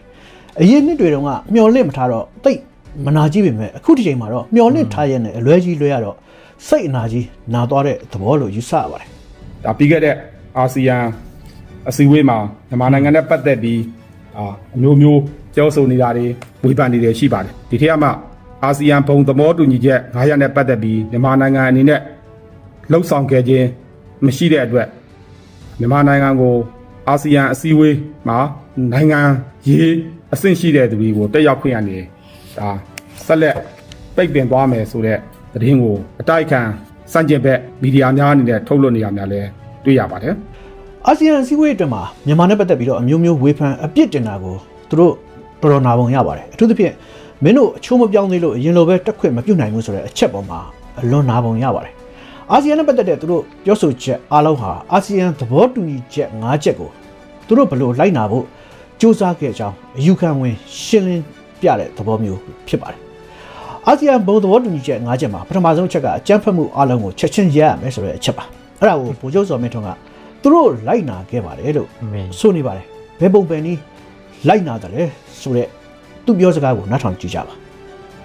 အရင်နှစ်တွေတုန်းကမျော်လင့်မထားတော့တိတ် မနာကြီးပေမဲ့အခုဒီချိန်မှာတော့မျော်လင့်ထားရဲ့နဲ့အလွဲကြီးလွဲရတော့စိတ်အနာကြီးနာသွားတဲ့သဘောလို့ယူဆရပါတယ်ဒါပြီးခဲ့တဲ့အာဆီယံအစည်းအဝေးမှာမြန်မာနိုင်ငံနဲ့ပတ်သက်ပြီးအာအမျိုးမျိုးပြောဆိုနေတာတွေဝေဖန်နေတယ်ရှိပါတယ်ဒီထက်ကမှအာဆီယံဘုံသဘောတူညီချက်900နဲ့ပတ်သက်ပြီးမြန်မာနိုင်ငံအနေနဲ့လှုပ်ဆောင်ခဲ့ခြင်းမရှိတဲ့အတွက်မြန်မာနိုင်ငံကိုအာဆီယံအစည်းအဝေးမှာနိုင်ငံရေးအဆင့်ရှိတဲ့သူတွေကိုတက်ရောက်ခွင့်ရနေ ဒါဆက်လက်ပိတ်ပင်သွားမယ်ဆိုတဲ့သတင်းကိုအတိုက်အခံစန့်ကျင်ဘက်မီဒီယာများအနေနဲ့ထုတ်လွှင့်နေရများလဲတွေ့ရပါတယ်အာဆီယံအစည်းအဝေးအတွင်းမှာမြန်မာနဲ့ပတ်သက်ပြီးတော့အမျိုးမျိုးဝေဖန်အပြစ်တင်တာကိုသူတို့တော်တော်နာပုံရပါတယ်အထူးသဖြင့်မင်းတို့အချိုးမပြောင်းသေးလို့အရင်လိုပဲတက်ခွင့်မပြုတ်နိုင်ဘူးဆိုတဲ့အချက်ပေါ်မှာအလွန်နာပုံရပါတယ်အာဆီယံနဲ့ပတ်သက်တဲ့သူတို့ပြောဆိုချက်အားလုံးဟာအာဆီယံသဘောတူညီချက်၅ချက်ကိုသူတို့ဘယ်လိုလိုက်နာဖို့စူးစမ်းခဲ့ကြောင်းအယူခံဝင်ရှင်းလင်း ပြတဲ့သဘောမျိုးဖြစ်ပါတယ်အာဆီယံဘုံသဘောတူညီချက်၅ချက်မှာပထမဆုံးအချက်ကအကြမ်းဖက်မှုအလုံးကိုချက်ချင်းရပ်ရမယ်ဆိုတဲ့အချက်ပါအဲ့ဒါကိုဗိုလ်ချုပ်စော်မင်းထွန်းကသူတို့လိုက်နာခဲ့ပါတယ်လို့အမေဆိုနေပါတယ်ဘယ်ပုံပဲနည်းလိုက်နာတယ်လဲဆိုတဲ့သူပြောစကားကိုနားထောင်ကြည့်ကြပါ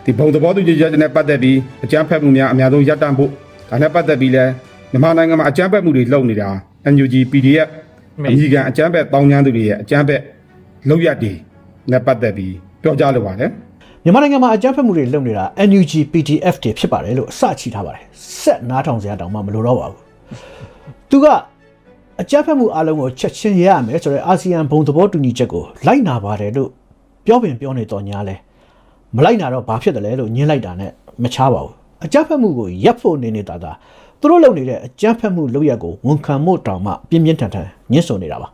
ဒီဘုံသဘောတူညီချက်နဲ့ပတ်သက်ပြီးအကြမ်းဖက်မှုများအများဆုံးရပ်တန့်ဖို့ဒါနဲ့ပတ်သက်ပြီးလဲမြန်မာနိုင်ငံမှာအကြမ်းဖက်မှုတွေလုပ်နေတာ NUG PDF အမိကန်အကြမ်းဖက်တောင်းကျမ်းသူတွေရဲ့အကြမ်းဖက်လုပ်ရက်တွေနဲ့ပတ်သက်ပြီး ပြောကြားလိုပါတယ်မြန်မာနိုင်ငံမှာအကြမ်းဖက်မှုတွေလုပ်နေတာ NUG PDF တွေဖြစ်ပါတယ်လို့အစချီထားပါတယ်ဆက်နားထောင်စရာတောင်မှမလိုတော့ပါဘူးသူကအကြမ်းဖက်မှုအလုံးကိုချက်ချင်းရရမယ်ဆိုတဲ့အာဆီယံဘုံသဘောတူညီချက်ကိုလိုက်နာပါတယ်လို့ပြောပင်ပြောနေတော့ညာလဲမလိုက်နာတော့ဘာဖြစ်တယ်လဲလို့ညင်းလိုက်တာနဲ့မချပါဘူးအကြမ်းဖက်မှုကိုရပ်ဖို့နေနေတာဒါသူတို့လုပ်နေတဲ့အကြမ်းဖက်မှုလုပ်ရက်ကိုဝန်ခံမှုတောင်မှပြင်းပြင်းထန်ထန်ညှင်းဆိုနေတာပါ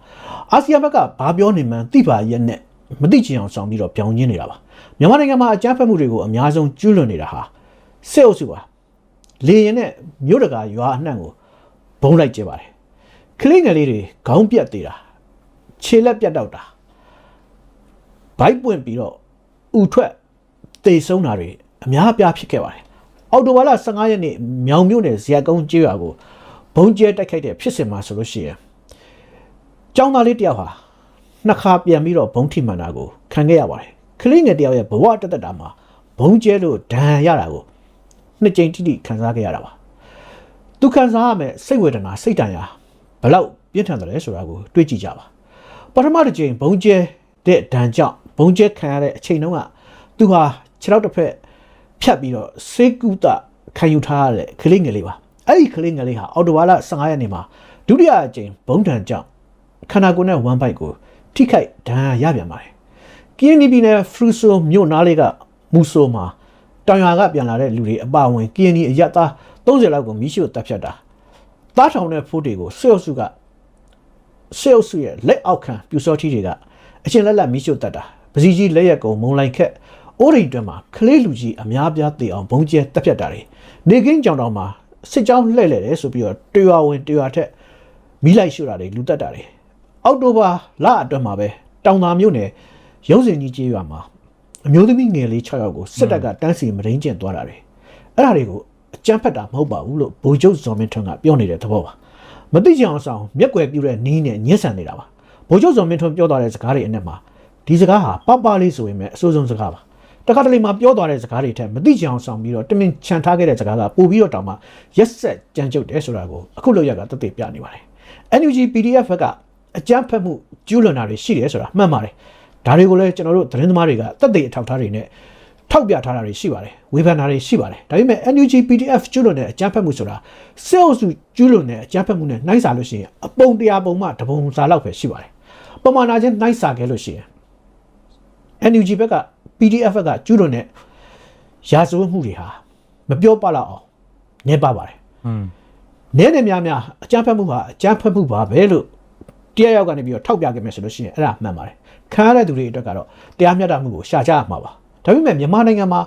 အာဆီယံဘက်ကဘာပြောနေမှန်းသိပါရဲ့နဲ့ မသိချင်အောင်ဆောင်ပြီးတော့ပြောင်းညင်းနေတာပါမြန်မာနိုင်ငံမှာအကြမ်းဖက်မှုတွေကိုအများဆုံးကျူးလွန်နေတာဟာစစ်အုပ်စုပါလေရင်နဲ့မြို့တကာရွာအနှံ့ကိုဘုံလိုက်ကျပါတယ်ကလေးငယ်လေးတွေခေါင်းပြတ်သေးတာခြေလက်ပြတ်တော့တာဘိုက်ပွင့်ပြီးတော့ဥထွက်တေဆုံးတာတွေအများအပြားဖြစ်ခဲ့ပါတယ်။အော်တိုဘာလ15ရက်နေ့မြောင်မြို့နယ်ဇရပ်ကုန်းကျေးရွာကိုဘုံကျဲတိုက်ခိုက်တဲ့ဖြစ်စဉ်မှာဆိုလို့ရှိရင်ကျောင်းသားလေးတစ်ယောက်ဟာ နှစ်ခါပြန်ပြီးတော့ဘုံထိမှန်တာကိုခံခဲ့ရပါတယ်ကလေးငယ်တယောက်ရဲ့ဘဝတက်တက်တာမှာဘုံကျဲလို့ဒဏ်ရာရတာကိုနှစ်ကြိမ်တိတိခံစားခဲ့ရတာပါသူခံစားရမယ့်စိတ်ဝေဒနာစိတ်တန်ရာဘယ်လောက်ပြင်းထန်တယ်လဲဆိုတာကိုတွေးကြည့်ကြပါပထမတစ်ကြိမ်ဘုံကျဲတဲ့ဒဏ်ကြောင့်ဘုံကျဲခံရတဲ့အချိန်တုန်းကသူဟာခြေထောက်တစ်ဖက်ဖြတ်ပြီးတော့စေကုသခံယူထားရတဲ့ကလေးငယ်လေးပါအဲ့ဒီကလေးငယ်လေးဟာအော်တိုဝါလာ15ရက်နေ့မှာဒုတိယအကြိမ်ဘုံဒဏ်ကြောင့်ခန္ဓာကိုယ်နဲ့ဝမ်းပိုက်ကို ထိခိုက်ဒဏ်ရာရပြန်ပါတယ်ကင်းနီပြည်နယ်ဖရူဆိုမြို့နားလေးကမူဆိုမှာတောင်ရွာကပြန်လာတဲ့လူတွေအပါအဝင်ကင်းနီအရက်သား30လောက်ကိုမိရှို့တပ်ဖြတ်တာတားထောင်တဲ့ဖိုးတွေကိုဆွေအုပ်စုကဆေးအုပ်စုရဲ့လက်အောက်ခံပြူစောထီတွေကအရှင်လက်လက်မီးရှို့တတ်တာပစီကြီးလက်ရက်ကုံမုံလိုက်ခက်အိုးရိန်တွင်မှာကလေးလူကြီးအများပြားတည်အောင်ဘုံကျဲတက်ဖြတ်တာတွေနေကင်းကြောင်တောင်မှာစစ်ကြောင်းလှည့်လဲတယ်ဆိုပြီးတော့တရွာဝင်တရွာထက်မီးလိုက်ရှို့တာတွေလူတက်တာတွေ အောက်တိုဘာလအတွင်းမှာပဲတောင်သာမြို့နယ်ရုံးစင်ကြီးကျေးရွာမှာအမျိုးသမီးငယ်လေး6ယောက်ကိုစစ်တပ်ကတန်းစီမရင်းကျင်သွားတာတွေအဲ့ဒါတွေကိုအကြမ်းဖက်တာမဟုတ်ပါဘူးလို့ဗိုလ်ချုပ်ဇော်မင်းထွန်းကပြောနေတဲ့သဘောပါမသိကြအောင်ဆောင်မျက်ကွယ်ပြူတဲ့နီးနဲ့ညှက်ဆန်နေတာပါဘိုးချုပ်စော်မင်းထွန်းပြောသွားတဲ့စကားတွေအနက်မှာဒီစကားဟာပပလေးဆိုရင်ပဲအဆိုးဆုံးစကားပါတခါတလေမှာပြောသွားတဲ့စကားတွေထက်မသိကြအောင်ဆောင်ပြီးတော့တမင်ချန်ထားခဲ့တဲ့စကားကပို့ပြီးတော့တောင်မှရက်ဆက်ကြမ်းကြုတ်တယ်ဆိုတာကိုအခုလောက်ရကတသက်ပြနေပါတယ် NUG PDF ဘက်က အကြမ်းဖက်မှုကျူးလွန်တာတွေရှိတယ်ဆိုတာမှန်ပါတယ်ဒါတွေကိုလည်းကျွန်တော်တို့သတင်းသမားတွေကတက်တဲ့အထောက်အထားတွေနဲ့ထောက်ပြထားတာတွေရှိပါတယ်ဝေဖန်တာတွေရှိပါတယ်ဒါပေမဲ့ NUG PDF ကျူးလွန်တဲ့အကြမ်းဖက်မှုဆိုတာစစ်အုပ်စုကျူးလွန်တဲ့အကြမ်းဖက်မှုနဲ့နှိုင်းစာလို့ရှိရင်အပုံတရာပုံမှတပုံစာလောက်ပဲရှိပါတယ်ပမာဏချင်းနှိုင်းစာခဲ့လို့ရှိရင် NUG ဘက်က PDF ဘက်ကကျူးလွန်တဲ့ရာဇဝတ်မှုတွေဟာမပြောပလောက်အောင်နေပါပါတယ်อืมနည်းနည်းများများအကြမ်းဖက်မှုဟာအကြမ်းဖက်မှုပါပဲလို့ တရားရောက်ကနေပြီးတော့ထောက်ပြခဲ့မယ်ဆိုလို့ရှိရင်အဲ့ဒါမှန်ပါတယ်ခံရတဲ့သူတွေအတွက်ကတော့တရားမျှတမှုကိုရှာကြရမှာပါဒါပေမဲ့မြန်မာနိုင်ငံမှာ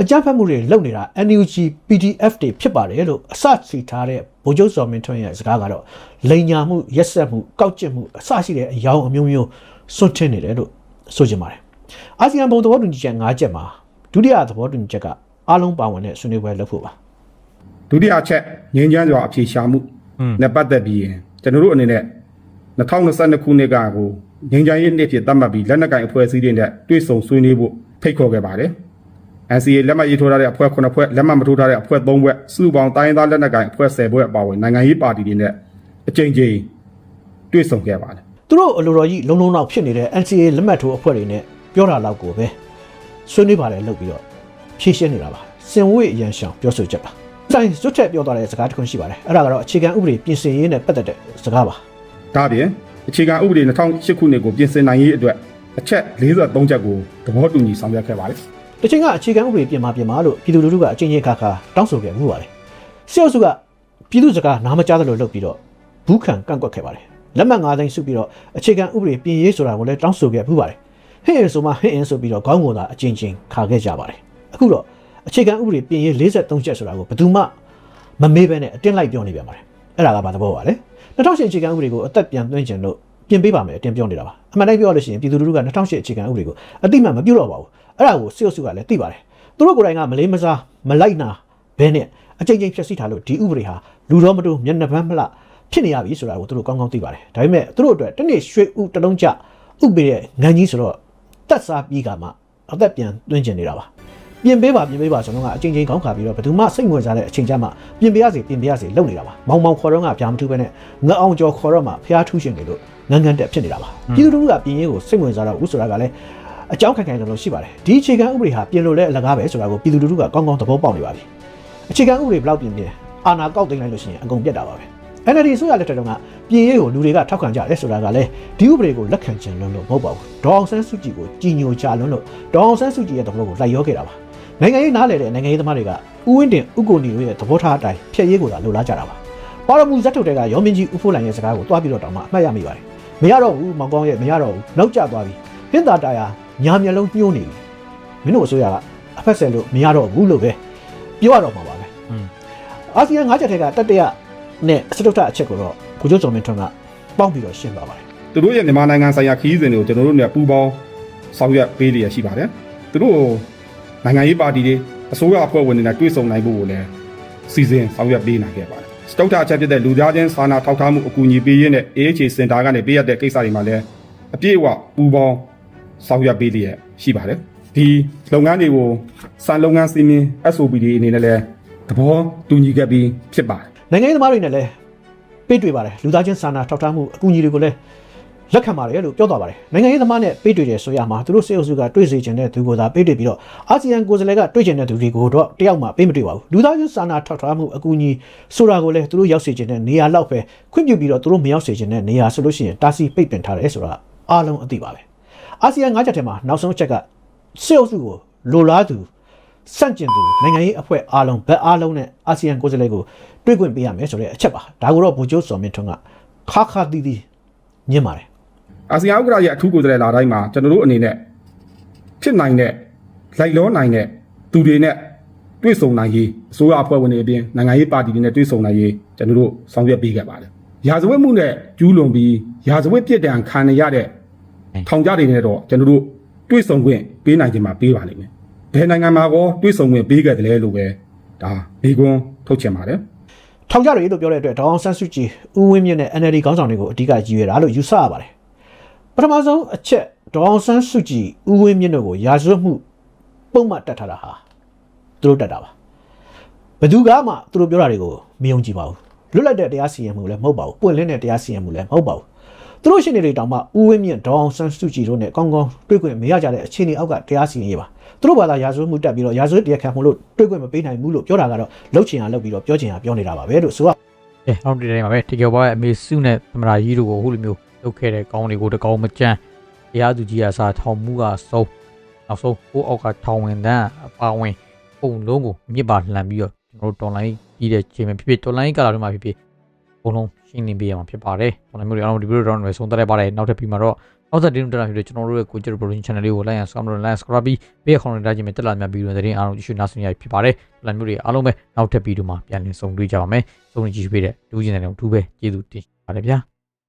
အကြမ်းဖက်မှုတွေလုပ်နေတာ NUG PDF တွေဖြစ်ပါတယ်လို့အစစီထားတဲ့ဗိုလ်ချုပ်စော်မင်းထွန်းရဲ့စကားကတော့လိန်ညာမှုရက်ဆက်မှုကောက်ကျစ်မှုအစရှိတဲ့အယောင်အမျိုးမျိုးစွန့်ထင်းနေတယ်လို့ဆိုချင်ပါတယ်အာဆီယံဘုံသဘောတူညီချက်၅ချက်မှာဒုတိယသဘောတူညီချက်ကအားလုံးပါဝင်တဲ့ဆွေးနွေးပွဲလုပ်ဖို့ပါဒုတိယအချက်ငင်းချမ်းစွာအဖြေရှာမှုနဲ့ပတ်သက်ပြီးရင်ကျွန်တော်တို့အနေနဲ့ 2022ခုနှစ်ကကိုငင်းချမ်းရေးနှစ်ဖြစ်သတ်မှတ်ပြီးလက်နက်ကင်အဖွဲ့အစည်းတွေနဲ့တွေ့ဆုံဆွေးနွေးဖို့ဖိတ်ခေါ်ခဲ့ပါတယ်။ NCA လက်မှတ်ရေးထိုးထားတဲ့အဖွဲ့9ဖွဲ့လက်မှတ်မထိုးထားတဲ့အဖွဲ့3ဖွဲ့စုစုပေါင်းတိုင်းရင်းသားလက်နက်ကင်အဖွဲ့10ဖွဲ့အပါအဝင်နိုင်ငံရေးပါတီတွေနဲ့အကြိမ်ကြိမ်တွေ့ဆုံခဲ့ပါတယ်သူတို့အလိုတော်ကြီးလုံလုံလောက်ဖြစ်နေတဲ့ NCA လက်မှတ်ထိုးအဖွဲ့တွေနဲ့ပြောတာလောက်ကိုပဲဆွေးနွေးပါတယ်လုပ်ပြီးတော့ဖြည့်ရှင်းနေတာပါစင်ဝေးအရန်ရှောင်ပြောဆိုချက်ပါဆိုင်ဇွတ်ထက်ပြောသွားတဲ့စကားတစ်ခုရှိပါတယ်အဲ့ဒါကတော့အခြေခံဥပဒေပြင်ဆင်ရေးနဲ့ပတ်သက်တဲ့စကားပါ။ ဒါပြင်အခြေခံဥပဒေ2008ခုနှစ်ကိုပြင်ဆင်နိုင်ရေးအတွက်အချက်43ချက်ကိုသဘောတူညီဆောင်ရွက်ခဲ့ပါတယ်။တစ်ချိန်ကအခြေခံဥပဒေပြင်မာပြင်မာလို့ပြည်သူလူထုကအချင်းချင်းခါခါတောင်းဆိုခဲ့မှုပါတယ်စစ်အုပ်စုကပြည်သူစကားနားမကြားသလိုလုပ်ပြီးတော့ဘူးခံကန့်ကွက်ခဲ့ပါတယ်လက်မှတ်၅သိန်းစုပြီးတော့အခြေခံဥပဒေပြင်ရေးဆိုတာကိုလည်းတောင်းဆိုခဲ့မှုပါတယ်ဟင့်အင်ဆိုမှဟင့်အင်ဆိုပြီးတော့ခေါင်းငုံတာအချင်းချင်းခါခဲ့ကြပါတယ်အခုတော့အခြေခံဥပဒေပြင်ရေး53ချက်ဆိုတာကိုဘယ်သူမှမမေးဘဲနဲ့အတင်းလိုက်ပြောနေပြန်ပါတယ်အဲ့ဒါကဘာသဘောပါလဲ 2008အခြေခံဥပဒေကိုအသက်ပြန်သွင်းခြင်းလို့ပြင်ပေးပါမယ်အတင်းပြောနေတာပါအမှန်တိုင်းပြောလို့ရှိရင်ပြည်သူလူထုက2008အခြေခံဥပဒေကိုအတိမတ်မပြုတ်တော့ပါဘူးအဲ့ဒါကိုစစ်အုပ်စုကလည်းသိပါတယ်သူတို့ကိုယ်တိုင်ကမလေးမစားမလိုက်နာဘဲနဲ့အချိန်ချင်းဖြည့်ဆည်းထားလို့ဒီဥပဒေဟာလူတော်မတူမျက်နှာပန်းမလှဖြစ်နေရပြီဆိုတာကိုသူတို့ကောင်းကောင်းသိပါတယ်ဒါပေမဲ့သူတို့အတွက်တနေ့ရွှေဥတလုံးကြဥပဒေရဲ့ငံကြီးဆိုတော့တက်စားပြီးကမှအသက်ပြန်သွင်းကျင်နေတာပါ ပြင်ပေးပါပြင်ပေးပါဆိုတော့ကအချိန်ချင်းခေါင်းခါပြီးတော့ဘယ်သူမှစိတ်ဝင်စားတဲ့အချိန်ကြမှာပြင်ပေးရစီပြင်ပေးရစီလုပ်နေတာပါမောင်မောင်ခေါ်တော့ကဗျာမထူးပဲနဲ့ငအောင်ကျော်ခေါ်တော့မှဖျားထူးရှင်တွေလို့ငန်းငန်းတက်ဖြစ်နေတာပါပြည်သူလူထုကပြင်ရေးကိုစိတ်ဝင်စားတော့ဦးဆိုတာကလည်းအကြောင်းခိုင်ခိုင်လုံးလုံးရှိပါတယ်ဒီအခြေခံဥပဒေဟာပြင်လို့လဲအလကားပဲဆိုတာကိုပြည်သူလူထုကကောင်းကောင်းသဘောပေါက်နေပါပြီအခြေခံဥပဒေဘယ်လောက်ပြင်ပြင်အာဏာကောက်သိမ်းလိုက်လို့ရှိရင်အကုန်ပြတ်တာပါပဲ NLD ဆိုရလက်ထက်တုန်းကပြည်ရေးကိုလူတွေကထောက်ခံကြတယ်ဆိုတာကလည်းဒီဥပဒေကိုလက်ခံခြင်းလွန်းလို့မဟုတ်ပါဘူးဒေါအောင်ဆန်းစုကြည်ကိုကြီးညိုကြလွန်းလို့ဒေါအောင်ဆန်းစုကြည်ရဲ့သဘောကိုလိုက်ရောခဲ့တာပါ နိုင်ငံရေးနားလည်တဲ့နိုင်ငံရေးသမားတွေကဥဝင်းတင်ဥကိုနီတို့ရဲ့သဘောထားအတိုင်းဖျက်ရေးကိုသာလိုလားကြတာပါပါရမူဇက်ထုတ်တဲ့ကရောမင်းကြီးဥဖိုးလိုင်ရဲ့စကားကိုတွားပြီးတော့တောင်မှအမှတ်ရမိပါတယ်မရတော့ဘူးမောင်ကောင်းရဲ့မရတော့ဘူးနောက်ကျသွားပြီဟင်းသာတာယာညာမျက်လုံးညှိုးနေပြီမင်းတို့အစိုးရကအဖက်ဆယ်လို့မရတော့ဘူးလို့ပဲပြောရတော့မှာပါပဲอืมအာဆီယံ၅ချက်ထက်ကတတရနဲ့စတုထအချက်ကိုတော့ဘုကျုံစော်မင်းထွန်းကပေါင်းပြီးတော့ရှင်းပါပါတယ်သူတို့ရဲ့မြန်မာနိုင်ငံဆိုင်ရာခရီးစဉ်တွေကိုကျွန်တော်တို့နဲ့ပူးပေါင်းဆောင်ရွက်ပေးလျက်ရှိပါတယ်။သူတို့ကို နိုင်ငံရေးပါတီတွေအစိုးရအဖွဲ့ဝင်တွေနဲ့တွေ့ဆုံနိုင်ဖို့ကိုလည်းစီစဉ်ဆောင်ရွက်ပေးနိုင်ခဲ့ပါတယ်။စတုတ္ထအချက်ဖြစ်တဲ့လူသားချင်းစာနာထောက်ထားမှုအကူအညီပေးရင်းနဲ့ AHA စင်တာကနေပေးရတဲ့ကိစ္စတွေမှာလည်းအပြည့်အဝပူးပေါင်းဆောင်ရွက်ပေးလျက်ရှိပါတယ်ဒီလုပ်ငန်းတွေကိုစံလုပ်ငန်းစီမင်း SOP တွေအနေနဲ့လည်းသဘောတူညီခဲ့ပြီးဖြစ်ပါတယ်နိုင်ငံရေးသမားတွေနဲ့လည်းပေးတွေ့ပါတယ်လူသားချင်းစာနာထောက်ထားမှုအကူအညီတွေကိုလည်း လက်ခံပါတယ်လို့ပြောသွားပါတယ်နိုင်ငံရေးသမားနဲ့ပေးတွေ့တယ်ဆိုရမှာသူတို့စေအုပ်စုကတွေ့စေချင်တဲ့သူကိုသာပေးတွေ့ပြီးတော့အာဆီယံကိုယ်စားလှယ်ကတွေ့ချင်တဲ့သူတွေကိုတော့တယောက်မှပေးမတွေ့ပါဘူးလူသားချင်းစာနာထောက်ထားမှုအကူအညီဆိုတာကိုလည်းသူတို့ရောက်စေချင်တဲ့နေရာလောက်ပဲခွင့်ပြုပြီးတော့သူတို့မရောက်စေချင်တဲ့နေရာဆိုလို့ရှိရင်တာစီပိတ်ပင်ထားတယ်ဆိုတာအားလုံးအသိပါပဲအာဆီယံ၅ချက်ထဲမှာနောက်ဆုံးအချက်ကစေအုပ်စုကိုလိုလားသူစန့်ကျင်သူနိုင်ငံရေးအဖွဲ့အားလုံးဘက်အားလုံးနဲ့အာဆီယံကိုယ်စားလှယ်ကိုတွေ့ခွင့်ပေးရမယ်ဆိုတဲ့အချက်ပါဒါကိုတော့ဗိုလ်ချုပ်စော်မင်းထွန်းကခါခါတီးတီးညင်ပါတယ် အာဆီယံဥက္ကဋ္ဌရဲ့အထူးကိုယ်စားလှယ်လာတိုင်းမှာကျွန်တော်တို့အနေနဲ့ဖြစ်နိုင်တဲ့လိုက်လောနိုင်တဲ့သူတွေနဲ့တွေ့ဆုံနိုင်ရေးအစိုးရအဖွဲ့ဝင်တွေအပြင်နိုင်ငံရေးပါတီတွေနဲ့တွေ့ဆုံနိုင်ရေးကျွန်တော်တို့ဆောင်ရွက်ပေးခဲ့ပါတယ်။ရာဇဝတ်မှုနဲ့ကျူးလွန်ပြီးရာဇဝတ်ပြစ်ဒဏ်ခံရတဲ့ထောင်ကြတွေနဲ့တော့ကျွန်တော်တို့တွေ့ဆုံခွင့်ပေးနိုင်ခြင်းမှာပေးပါလိမ့်မယ်။ဘယ်နိုင်ငံမှာကောတွေ့ဆုံခွင့်ပေးခဲ့တယ်လဲလို့ပဲဒါမိကွန်းထုတ်ချင်ပါတယ်။ထောင်ကြတွေလို့ပြောတဲ့အတွက်ဒေါအောင်ဆန်းစုကြည်ဦးဝင်းမြင့်နဲ့ NLD ခေါင်းဆောင်တွေကိုအဓိကရည်ရွယ်တာလို့ယူဆရပါတယ် ပထမဆုံးအချက်ဒေါအောင်ဆန်းစုကြည်ဦးဝင်းမြင့်တို့ကိုရာဇဝတ်မှုပုံမှန်တက်ထားတာဟာသူတို့တက်တာပါဘယ်သူကမှသူတို့ပြောတာတွေကိုမယုံကြည်ပါဘူးလွတ်လပ်တဲ့တရားစီရင်မှုလည်းမဟုတ်ပါဘူးပွင့်လင်းတဲ့တရားစီရင်မှုလည်းမဟုတ်ပါဘူးသူတို့ရှင်နေတွေတောင်မှဦးဝင်းမြင့်ဒေါအောင်ဆန်းစုကြည်တို့နဲ့ကောင်းကောင်းတွေ့ခွင့်မရကြတဲ့အခြေအနေအောက်ကတရားစီရင်ရေးပါသူတို့ဘာသာရာဇဝတ်မှုတက်ပြီးတော့ရာဇဝတ်တရားခံမှုလို့တွေ့ခွင့်မပေးနိုင်ဘူးလို့ပြောတာကတော့လှုပ်ချင်အောင်လှုပ်ပြီးတော့ပြောချင်အောင်ပြောနေတာပါပဲလို့ဆိုတော့အဲအောင်ဒီတိုင်းမှာပဲတကယ်ပါအမေစုနဲ့သမရာကြီးတို့ကိုဟိုလိုမျိုး လုပ်ခဲ့တဲ့ကောင်းတွေကိုတကောင်းမကြမ်းတရားသူကြီးကစားထောင်မှုကစုံနောက်ဆုံးကိုအောက်ကထောင်ဝင်တန်းအပါဝင်ပုံလုံးကိုမြစ်ပါလှန်ပြီးတော့ကျွန်တော်တို့တော်လိုင်းကြီးတဲ့ချိန်မှာဖြစ်ဖြစ်တော်လိုင်းကလာတွေမှာဖြစ်ဖြစ်ဘုံလုံးရှင်းလင်းပေးရမှာဖြစ်ပါတယ်တော်လိုင်းမျိုးတွေအားလုံးဒီဗီဒီယိုတော့လည်းဆုံးသက်ရပါတယ်နောက်ထပ်ပြီးမှာတော့နောက်သက်တင်းတက်လာဖြစ်တဲ့ကျွန်တော်တို့ရဲ့ကိုကျရ production channel လေးကို like and subscribe like subscribe ပြီးဘေးခေါင်းနဲ့တားကြည့်မယ်တက်လာများဗီဒီယိုသတင်းအားလုံးကြည့်ရှုနားဆင်ရဖြစ်ပါတယ်တော်လိုင်းမျိုးတွေအားလုံးပဲနောက်ထပ်ဗီဒီယိုမှာပြန်လည်ဆုံတွေ့ကြပါမယ်ဆုံးနေကြည့်ပေးတဲ့လူချင်းတဲ့တူပဲကျေးဇူးတင်ပါတယ်ဗျာ